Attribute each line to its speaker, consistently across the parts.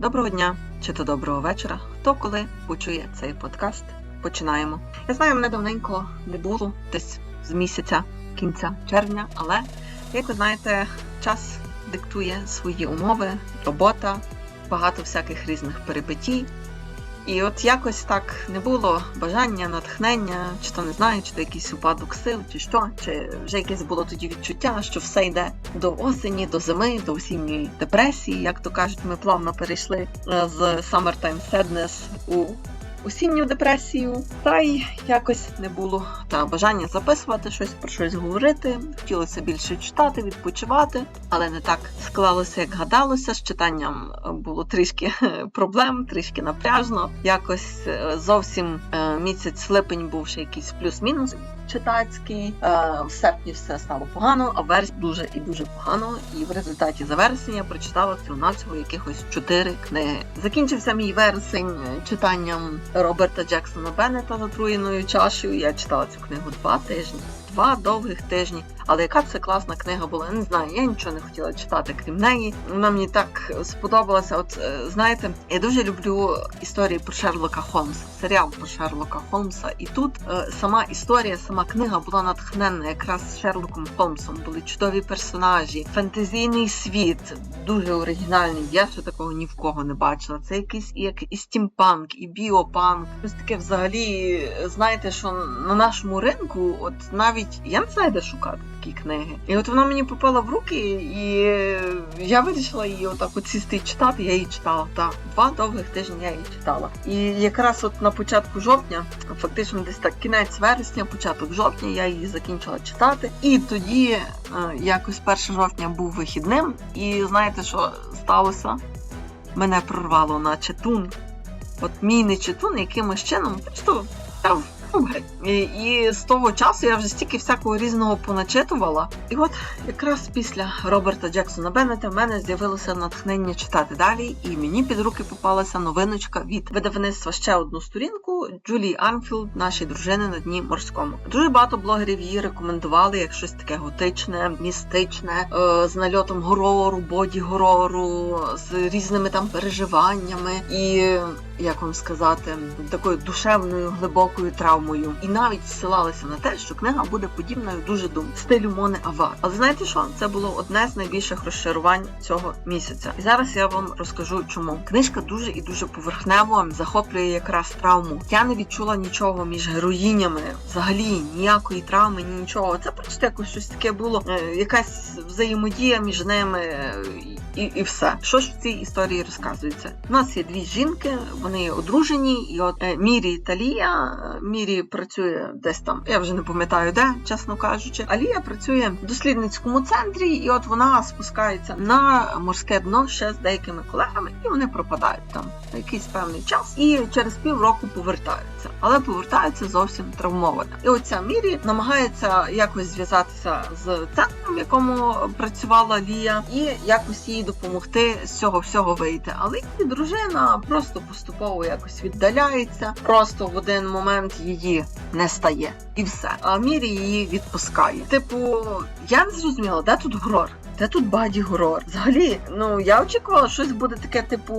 Speaker 1: Доброго дня чи то доброго вечора. Хто коли почує цей подкаст? Починаємо. Я знаю, мене давненько не було десь з місяця кінця червня, але як ви знаєте, час диктує свої умови, робота, багато всяких різних перипетій. І от якось так не було бажання, натхнення, чи то не знаю, чи то якийсь упадок сил, чи що, чи вже якесь було тоді відчуття, що все йде до осені, до зими, до осінньої депресії. Як то кажуть, ми плавно перейшли е, з Summertime Sadness у осінню депресію. Та й якось не було та бажання записувати щось, про щось говорити. Хотілося більше читати, відпочивати, але не так склалося, як гадалося. З читанням було трішки проблем, трішки напряжно. Якось е, зовсім е, місяць липень був ще якийсь плюс-мінус читацький. Е, В серпні все стало погано, а вересні дуже і дуже погано. І в результаті за вересень я прочитала всього-навсього якихось чотири книги. Закінчився мій вересень е, читанням Роберта Джексона Беннета «Затруєною чашею. Я читала цю книгу два тижні. Два довгих тижні. Але яка це класна книга була? Не знаю, я нічого не хотіла читати, крім неї. Вона мені так сподобалася. От е, знаєте, я дуже люблю історії про Шерлока Холмса, серіал про Шерлока Холмса. І тут е, сама історія, сама книга була натхненна якраз Шерлоком Холмсом. Були чудові персонажі, фентезійний світ, дуже оригінальний. Я ще такого ні в кого не бачила. Це якийсь як і стімпанк, і біопанк. Щось таке взагалі, знаєте, що на нашому ринку, от навіть я не знаю, де шукати такі книги. І от вона мені попала в руки, і я вирішила її отак от сісти читати. Я її читала. Так, два довгих тижні я її читала. І якраз от на початку жовтня, фактично десь так кінець вересня, початок жовтня, я її закінчила читати. І тоді е, якось 1 жовтня був вихідним, і знаєте, що сталося? Мене прорвало на читун. От мій не читун якимось чином просто. І, і з того часу я вже стільки всякого різного поначитувала. І от якраз після Роберта Джексона Беннета в мене з'явилося натхнення читати далі, і мені під руки попалася новиночка від видавництва ще одну сторінку Джулії Анфілд, нашій дружини на дні морському. Дуже багато блогерів її рекомендували як щось таке готичне, містичне, е, з нальотом горору, боді горору, з різними там переживаннями і. Як вам сказати, такою душевною глибокою травмою, і навіть ссилалися на те, що книга буде подібною дуже до стилю Мони Авар. Але знаєте що? Це було одне з найбільших розчарувань цього місяця. І зараз я вам розкажу, чому книжка дуже і дуже поверхнево захоплює якраз травму. Я не відчула нічого між героїнями, взагалі ніякої травми, ні нічого. Це просто якось щось таке було, е, якась взаємодія між ними. І, і все. Що ж в цій історії розказується? У нас є дві жінки, вони одружені, і от е, Мірі та Лія. е, Мірі працює десь там, я вже не пам'ятаю де, чесно кажучи. А Лія працює в дослідницькому центрі, і от вона спускається на морське дно ще з деякими колегами, і вони пропадають там на якийсь певний час, і через півроку повертаються, але повертаються зовсім травмовані. І оця Мірі намагається якось зв'язатися з центром, в якому працювала Лія, і якось їй допомогти з цього всього вийти. Але її дружина просто поступово якось віддаляється, просто в один момент її не стає, і все. А Мірі її відпускає. Типу, я не зрозуміла, де тут горор? Де тут баді горор? Взагалі, ну я очікувала, що щось буде таке, типу,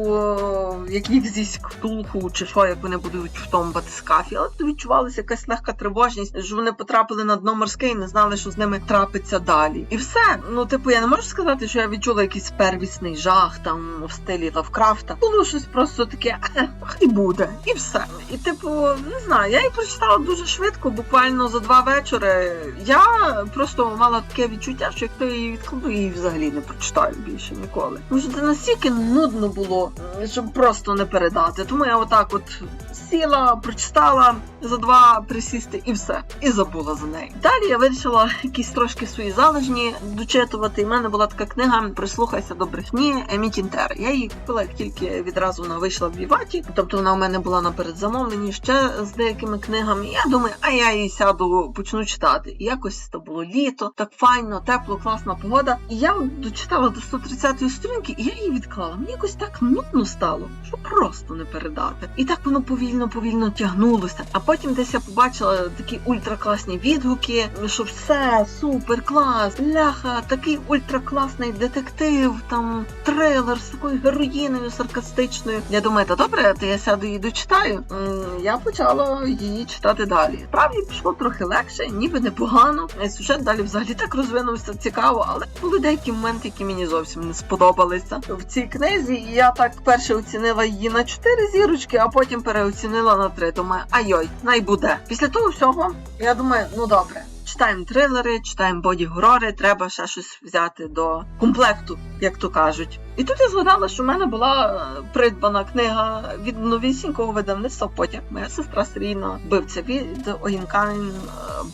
Speaker 1: як їх зі ктулху, чи що, як вони будуть в батискафі, але тут відчувалася якась легка тривожність, що вони потрапили на дно морське і не знали, що з ними трапиться далі. І все. Ну, типу, я не можу сказати, що я відчула якийсь первісний жах там в стилі Лавкрафта. Було щось просто таке, е, хай буде, і все. І типу, не знаю, я її прочитала дуже швидко, буквально за два вечори. Я просто мала таке відчуття, що якщо я її відкладу, я її взагалі не прочитаю більше ніколи. Тому що це настільки нудно було, щоб просто не передати. Тому я отак от сіла, прочитала за два присісти і все, і забула за неї. Далі я вирішила якісь трошки свої залежні дочитувати. І в мене була така книга Прислухайся до брехні Емі Тінтер. Я її купила як тільки відразу вона вийшла в Віваті. Тобто вона у мене була на передзамовленні ще з деякими книгами. Я думаю, а я її сяду, почну читати. І якось це було літо, так файно, тепло, класна погода. І я дочитала до 130-ї сторінки, і я її відклала. Мені якось так нудно стало, що просто не передати. І так воно повільно, повільно тягнулося. А потім десь я побачила такі ультракласні відгуки, що все супер клас, бляха, такий ультракласний детектив, там трилер з такою героїною саркастичною. Я думаю, та добре, то я сяду і дочитаю. Я почала її читати далі. Справді пішло трохи легше, ніби непогано. Сюжет далі взагалі так розвинувся цікаво, але були деякі моменти, які мені зовсім не сподобалися в цій книзі. Я так перше оцінила її на 4 зірочки, а потім переоцінила на 3. Думаю, айой, най буде. Після того всього я думаю, ну добре. Читаємо трилери, читаємо боді-горори, треба ще щось взяти до комплекту, як то кажуть. І тут я згадала, що в мене була е, придбана книга від новісінького видавництва Потяг. Моя сестра серійна вбивця від Огінкайн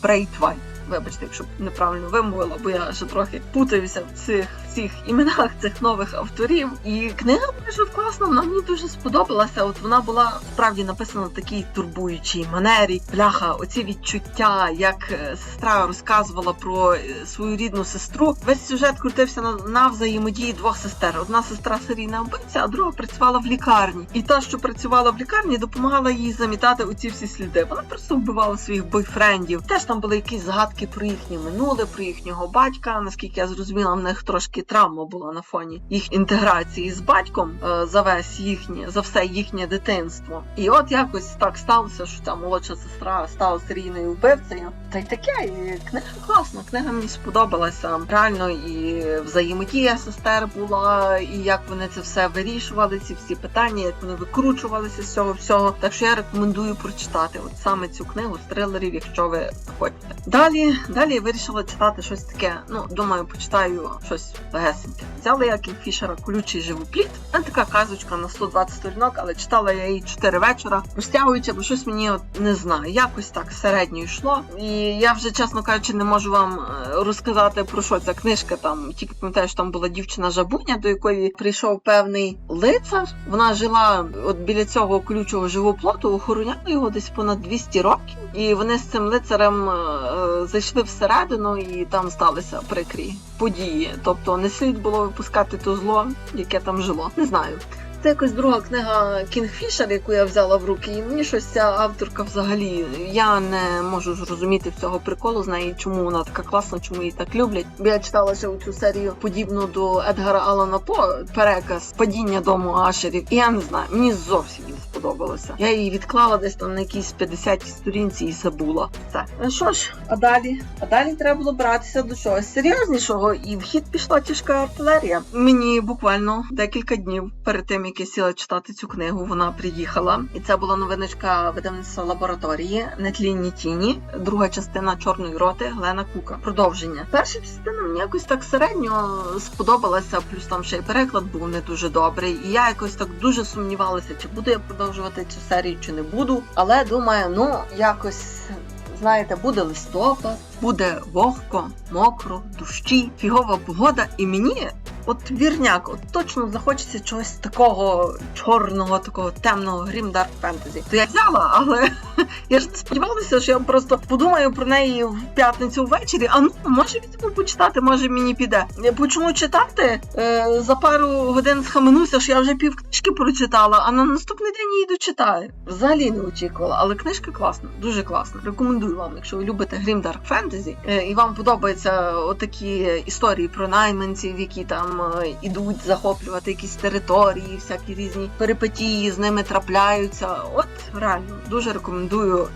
Speaker 1: Брейтвай. Вибачте, якщо неправильно вимовила, бо я ще трохи путаюся в цих всіх іменах цих нових авторів. І книга дуже класна, вона мені дуже сподобалася. От вона була справді написана в такій турбуючій манері. Бляха, оці відчуття, як е, сестра розказувала про е, свою рідну сестру. Весь сюжет крутився на, на взаємодії двох сестер. Одна сестра серійна вбивця, а друга працювала в лікарні. І та, що працювала в лікарні, допомагала їй замітати оці всі сліди. Вона просто вбивала своїх бойфрендів. Теж там були якісь згадки про їхнє минуле, про їхнього батька. Наскільки я зрозуміла, в них трошки травма була на фоні їх інтеграції з батьком е, за весь їхнє, за все їхнє дитинство. І от якось так сталося, що ця молодша сестра стала серійною вбивцею. Та й таке, і книга класна, книга мені сподобалася. Реально і взаємодія сестер була, і як вони це все вирішували, ці всі питання, як вони викручувалися з цього всього. Так що я рекомендую прочитати от саме цю книгу з трилерів, якщо ви хочете. Далі, далі я вирішила читати щось таке. Ну, думаю, почитаю щось легесеньке. Взяла я Кінфішера колючий живопліт. Це така казочка на 120 сторінок, але читала я її 4 вечора, розтягуючи, бо щось мені от не знаю. Якось так середньо йшло. І я вже, чесно кажучи, не можу вам е, розказати про що ця книжка. Там тільки пам'ятаю, що там була дівчина жабуня, до якої прийшов певний лицар. Вона жила от біля цього колючого живоплоту, охороняла його десь понад 200 років. І вони з цим лицарем е, зайшли всередину, і там сталися прикрі події. Тобто не слід було випускати то зло, яке там жило. Не знаю. Це якось друга книга Кінгфішер, яку я взяла в руки, і мені щось ця авторка взагалі. Я не можу зрозуміти всього приколу з неї, чому вона така класна, чому її так люблять. Я читала ще цю серію подібну до Едгара Алана По переказ падіння дому Ашерів. І я не знаю, мені зовсім не сподобалося. Я її відклала десь там на якійсь 50 сторінці і забула. Все. Ну що ж, а далі? А далі треба було братися до чогось серйознішого, і в хід пішла тяжка артилерія. Мені буквально декілька днів перед тим, як я сіла читати цю книгу, вона приїхала. І це була новиночка видавництва лабораторії Нетлінні тіні, друга частина чорної роти Глена Кука. Продовження. Перша частина мені якось так середньо сподобалася, плюс там ще й переклад був не дуже добрий. І я якось так дуже сумнівалася, чи буду я продовжувати цю серію, чи не буду. Але думаю, ну якось. Знаєте, буде листопад, буде вогко, мокро, дощі, фігова погода, і мені от вірняк, от точно захочеться чогось такого чорного, такого темного грім дарк фентезі. То я взяла, але я ж не сподівалася, що я просто подумаю про неї в п'ятницю ввечері. А ну може візьму почитати, може мені піде. Я почну читати е, за пару годин схаменуся, що я вже пів книжки прочитала, а на наступний день її дочитаю. Взагалі не очікувала, але книжка класна, дуже класна. Рекомендую вам, якщо ви любите грім дарк фентезі, і вам подобаються отакі історії про найманців, які там е, ідуть захоплювати якісь території, всякі різні перипетії з ними трапляються. От реально дуже рекомендую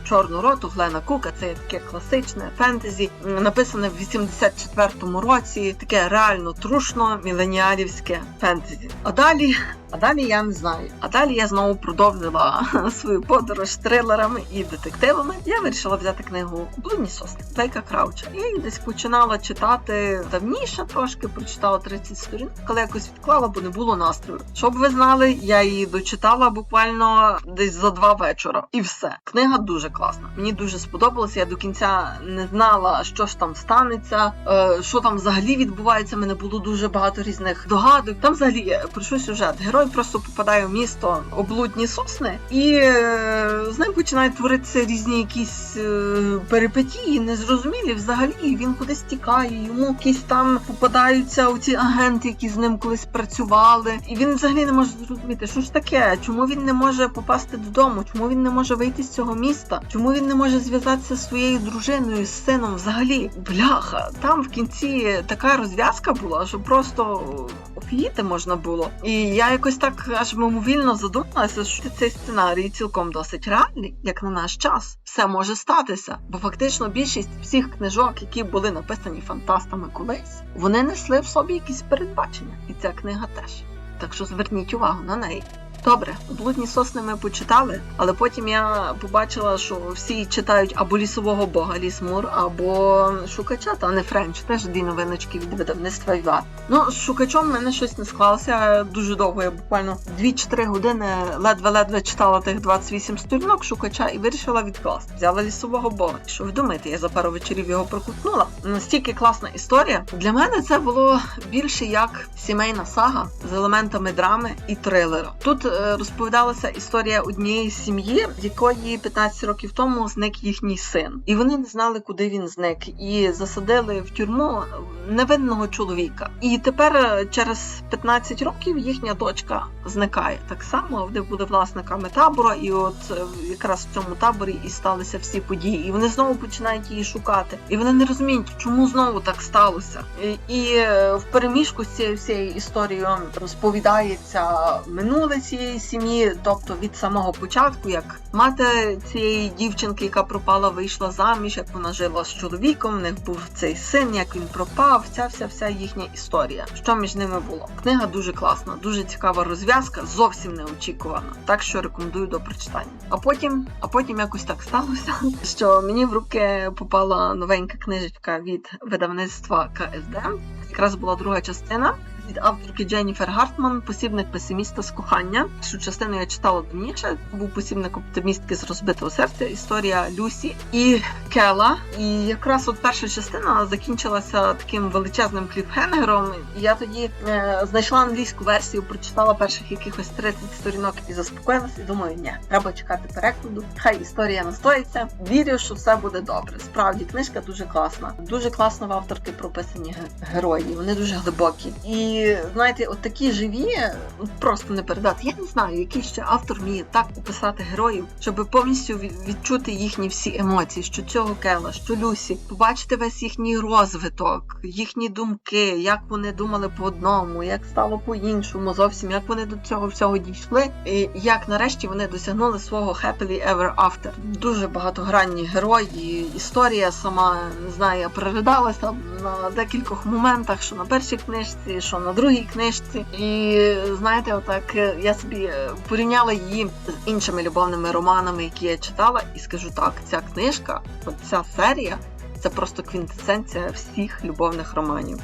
Speaker 1: чорну роту Глена Кука. Це таке класичне фентезі, написане в 84-му році. Таке реально трушно міленіалівське фентезі. А далі. А далі я не знаю. А далі я знову продовжила свою подорож трилерами і детективами. Я вирішила взяти книгу Блудні сосни Блейка Крауча. Я її десь починала читати давніше, трошки прочитала 30 сторінок, але якось відклала, бо не було настрою. Щоб ви знали, я її дочитала буквально десь за два вечора. І все. Книга дуже класна. Мені дуже сподобалося. Я до кінця не знала, що ж там станеться, е, що там взагалі відбувається. Мене було дуже багато різних догадок. Там взагалі е, про що сюжет. Герой герой просто попадає в місто облудні сосни, і е, з ним починають творитися різні якісь е, перипетії, незрозумілі взагалі. Він кудись тікає, йому якісь там попадаються оці агенти, які з ним колись працювали. І він взагалі не може зрозуміти, що ж таке, чому він не може попасти додому, чому він не може вийти з цього міста, чому він не може зв'язатися зі своєю дружиною, з сином. Взагалі, бляха, там в кінці така розв'язка була, що просто офігіти можна було. І я якось так аж мимовільно задумалася, що цей сценарій цілком досить реальний, як на наш час. Все може статися, бо фактично більшість всіх книжок, які були написані фантастами колись, вони несли в собі якісь передбачення, і ця книга теж. Так що зверніть увагу на неї. Добре, блудні сосни ми почитали, але потім я побачила, що всі читають або лісового бога Лісмур, або шукача, та не Френч, теж дві новиночки від видавництва Віват. Ну, з шукачом в мене щось не склалося дуже довго. Я буквально 2-3 години ледве-ледве читала тих 28 сторінок шукача і вирішила відкласти. Взяла лісового бога. Що ви думаєте, я за пару вечорів його прокутнула? Настільки класна історія. Для мене це було більше як сімейна сага з елементами драми і трилера. Тут розповідалася історія однієї сім'ї, якої 15 років тому зник їхній син, і вони не знали, куди він зник, і засадили в тюрму невинного чоловіка. І тепер, е, через 15 років, їхня дочка зникає так само. Вони були власниками табору, і от е, якраз в цьому таборі і сталися всі події. І вони знову починають її шукати. І вони не розуміють, чому знову так сталося. І, і е, в переміжку з цією всією історією розповідається минуле цієї сім'ї, тобто від самого початку, як мати цієї дівчинки, яка пропала, вийшла заміж, як вона жила з чоловіком. В них був цей син, як він пропав. Ця вся вся їхня історія. Що між ними було? Книга дуже класна, дуже цікава розв'язка, зовсім неочікувана. Так що рекомендую до прочитання. А потім, а потім якось так сталося, що мені в руки попала новенька книжечка від видавництва КСД. Якраз була друга частина від авторки Дженніфер Гартман Посібник песиміста з кохання. Цю частину я читала давніше. Був посібник оптимістки з розбитого серця. Історія Люсі і Кела. І якраз от перша частина закінчилася таким величезним кліфхенгером. Я тоді е, знайшла англійську версію, прочитала перших якихось 30 сторінок і заспокоїлася. І думаю, ні, треба чекати перекладу. Хай історія настоїться. Вірю, що все буде добре. Справді книжка дуже класна. Дуже класно в авторки прописані герої. Вони дуже глибокі. І знаєте, от такі живі, ну, просто не передати. Я не знаю, який ще автор вміє так описати героїв, щоб повністю відчути їхні всі емоції, що цього Кела, що Люсі, побачити весь їхній розвиток, їхні думки, як вони думали по одному, як стало по-іншому, зовсім як вони до цього всього дійшли, і як нарешті вони досягнули свого happily ever after. Дуже багатогранні герої. Історія сама не знаю, я на декількох моментах, що на першій книжці, що на другій книжці. І знаєте, отак е, я собі е, порівняла її з іншими любовними романами, які я читала, і скажу так: ця книжка, ця серія, це просто квінтесенція всіх любовних романів.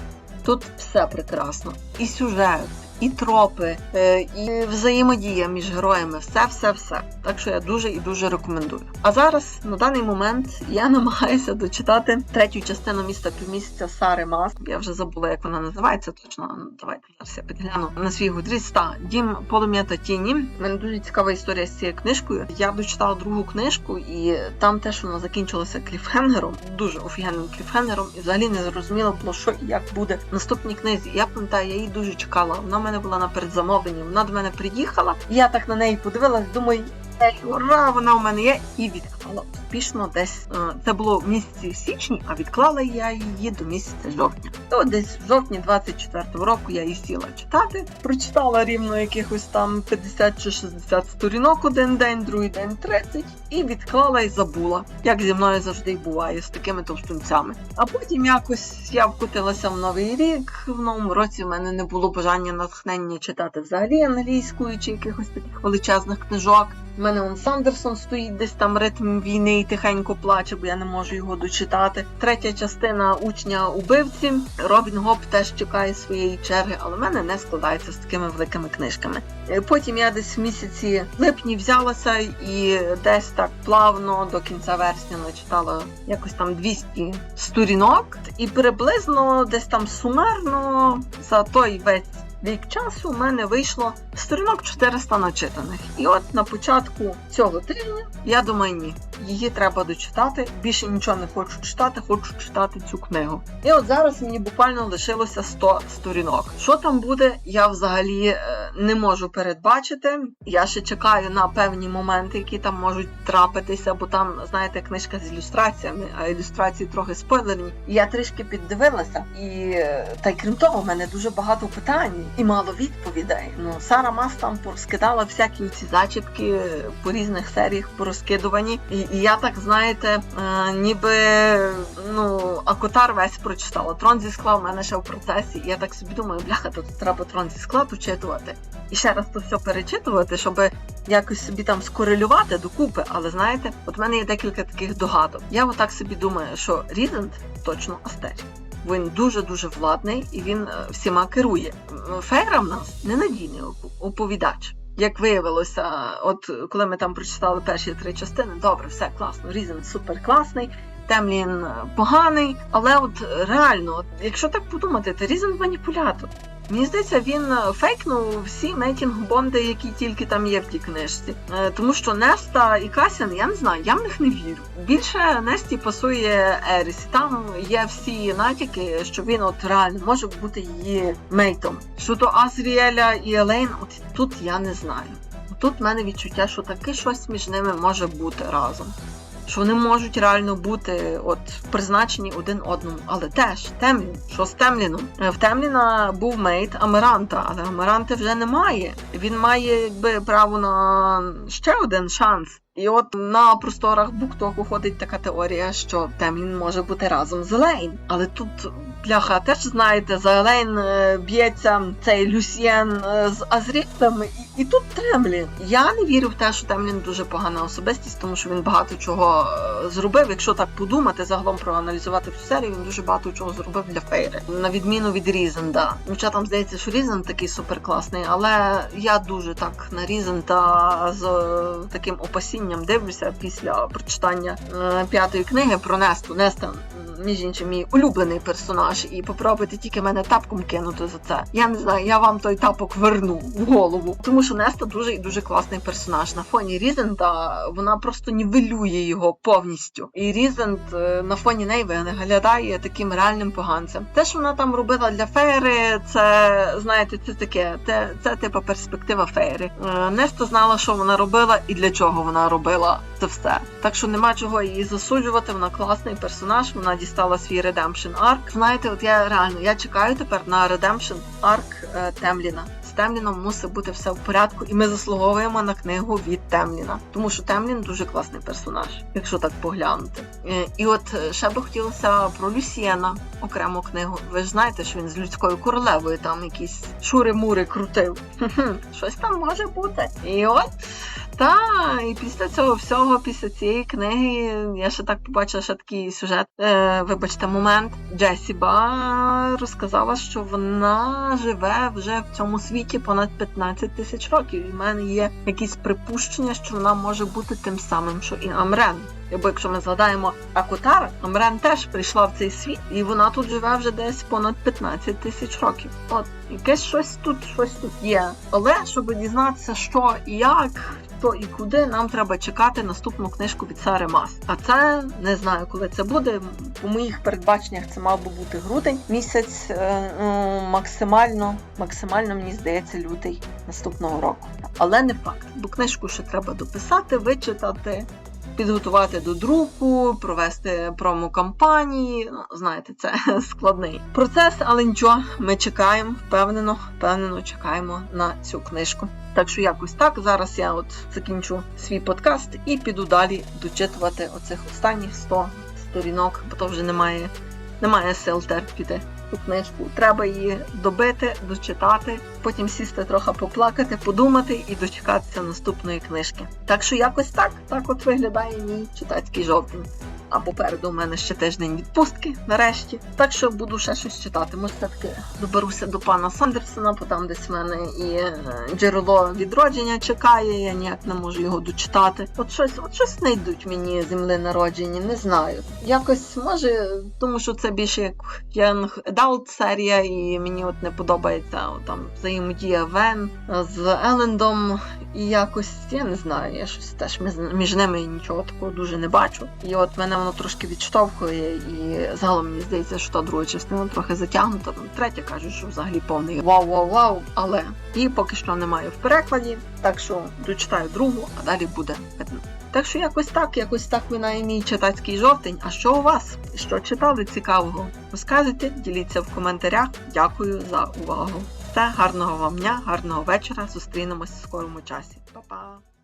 Speaker 1: Тут все прекрасно, і сюжет, і тропи, е, і взаємодія між героями, все, все, все. Так що я дуже і дуже рекомендую. А зараз на даний момент я намагаюся дочитати третю частину міста півмісяця Сари Мас. Я вже забула, як вона називається. Точно Ну, давайте зараз я підгляну на свій гудріс. Та дім полум'я та тіні. У мене дуже цікава історія з цією книжкою. Я дочитала другу книжку, і там теж вона закінчилася кліфхенгером, дуже офігенним кліфхенгером, і взагалі не зрозуміло було, що і як буде наступній книзі. Я пам'ятаю, я її дуже чекала. Вона мене була на передзамовленні. Вона до мене приїхала. Я так на неї подивилась, думаю. «Ей, Ура, вона у мене є і відклала успішно десь. е, Це було в місяці січні, а відклала я її до місяця жовтня. То десь в жовтні 24-го року я її сіла читати. Прочитала рівно якихось там 50 чи 60 сторінок один день, другий день 30, і відклала і забула, як зі мною завжди буває з такими товстунцями. А потім якось я вкотилася в новий рік. В новому році в мене не було бажання натхнення читати взагалі англійською чи якихось таких величезних книжок. У мене он Сандерсон стоїть десь там ритм війни і тихенько плаче, бо я не можу його дочитати. Третя частина учня убивці. Робін Гоп теж чекає своєї черги, але в мене не складається з такими великими книжками. Е, Потім я десь в місяці липні взялася і десь так плавно до кінця вересня начитала якось там 200 сторінок, і приблизно десь там сумерно за той весь рік часу у мене вийшло сторінок 400 начитаних. І от на початку цього тижня я думаю, ні, її треба дочитати. Більше нічого не хочу читати, хочу читати цю книгу. І от зараз мені буквально лишилося 100 сторінок. Що там буде, я взагалі е, не можу передбачити. Я ще чекаю на певні моменти, які там можуть трапитися, бо там, знаєте, книжка з ілюстраціями, а ілюстрації трохи спойлерні. Я трішки піддивилася, і е, та й крім того, в мене дуже багато питань і мало відповідей. Ну Сара Мас там порозкидала всякі ці зачіпки по різних серіях порозкидувані. І, і я так знаєте, е, ніби ну Акотар весь прочитала. Трон зі скла в мене ще в процесі. І я так собі думаю, бляха, тут треба трон зі скла почитувати. І ще раз то все перечитувати, щоб якось собі там скорелювати докупи. Але знаєте, от в мене є декілька таких догадок. Я отак собі думаю, що Різент точно Астерій. Він дуже дуже владний і він е, всіма керує. М, Фейра в нас ненадійний оп- оповідач. Як виявилося, от коли ми там прочитали перші три частини, добре, все класно, Різен супер класний. Темлін е, поганий, але от е, реально, якщо так подумати, то Різен маніпулятор. Мені здається, він е, фейкнув всі мейтінг-бонди, які тільки там є в тій книжці. Е, Тому що Неста і Касян, я не знаю, я в них не вірю. Більше Несті пасує Еріс. Там є всі натяки, що він от реально може бути її мейтом. Щодо Азріеля і Елейн, от тут я не знаю. Тут в мене відчуття, що таке щось між ними може бути разом. Що вони можуть реально бути от призначені один одному, але теж Темлін. Що з Темліном? Е, В Темліна був мейт Амеранта, але Амеранти вже немає. Він має якби право на ще один шанс. І от на просторах Буктоку ходить така теорія, що Темлін може бути разом з Елейн. Але тут бляха, теж знаєте, за Елейн е, б'ється цей Люсьєн е, з Азріелем, і, тут Темлін. Я не вірю в те, що Темлін дуже погана особистість, тому що він багато чого е, зробив. Якщо так подумати, загалом проаналізувати всю серію, він дуже багато чого зробив для Фейри. На відміну від Різенда. Хоча там здається, що Різен такий суперкласний, але я дуже так на Різенда з е, таким опасінням дивлюся після прочитання е, п'ятої книги про Несту. Неста між іншим, мій улюблений персонаж, і попробуйте тільки мене тапком кинути за це. Я не знаю, я вам той тапок верну в голову. Тому Неста дуже і дуже класний персонаж. На фоні Різента вона просто нівелює його повністю. І Різент е, на фоні неї виглядає таким реальним поганцем. Те, що вона там робила для Фейри, це знаєте, це таке, це, це типа перспектива Фейри. Е, Неста знала, що вона робила і для чого вона робила це все. Так що нема чого її засуджувати. Вона класний персонаж. Вона дістала свій Redemption Arc. Знаєте, от я реально я чекаю тепер на Redemption Arc е, Темліна. Темліном мусить бути все в порядку, і ми заслуговуємо на книгу від Темліна, тому що Темлін дуже класний персонаж, якщо так поглянути. Е, І от е, ще би хотілося про Люсієна окрему книгу. Ви ж знаєте, що він з людською королевою там якісь шури-мури крутив. Щось там може бути. І от та, і після цього всього, після цієї книги, я ще так побачила ще такий сюжет, е, вибачте, момент. Джесі Ба розказала, що вона живе вже в цьому світі понад 15 тисяч років. І в мене є якісь припущення, що вона може бути тим самим, що і Амрен. Бо якщо ми згадаємо Акутар, Амрен теж прийшла в цей світ, і вона тут живе вже десь понад 15 тисяч років. От якесь щось тут, щось тут є. Але щоб дізнатися, що і як, то і куди нам треба чекати наступну книжку від Сари Мас. А це не знаю, коли це буде. По моїх передбаченнях це мав би бути грудень місяць, е, ну, максимально, максимально мені здається, лютий наступного року. Але не факт, бо книжку ще треба дописати, вичитати. Підготувати до друку, провести промо-кампанії. Ну, знаєте, це складний процес, але нічого, ми чекаємо, впевнено, впевнено чекаємо на цю книжку. Так що якось так. Зараз я от закінчу свій подкаст і піду далі дочитувати оцих останніх 100 сторінок, бо то вже немає, немає сил терпіти цю книжку. Треба її добити, дочитати, потім сісти трохи поплакати, подумати і дочекатися наступної книжки. Так що якось так, так от виглядає мій читацький жовтень. А попереду у мене ще тиждень відпустки нарешті. Так що буду ще щось читати. Може, все-таки доберуся до пана Сандерсона, бо там десь в мене і е, джерело відродження чекає, я ніяк не можу його дочитати. От щось, от щось знайдуть мені земли народжені, не знаю. Якось може, тому що це більше як Young Adult серія, і мені от не подобається там взаємодія Вен з Елендом. І якось я не знаю, я щось теж між ними нічого такого дуже не бачу. І от мене воно трошки відштовхує, і загалом мені здається, що та друга частина трохи затягнута. Там третя кажуть, що взагалі повний вау-вау-вау, але її поки що немає в перекладі, так що дочитаю другу, а далі буде видно. Так що якось так, якось так минає мій читацький жовтень. А що у вас? Що читали цікавого? Розказуйте, діліться в коментарях. Дякую за увагу. Все, гарного вам дня, гарного вечора. Зустрінемось в скорому часі. Па-па!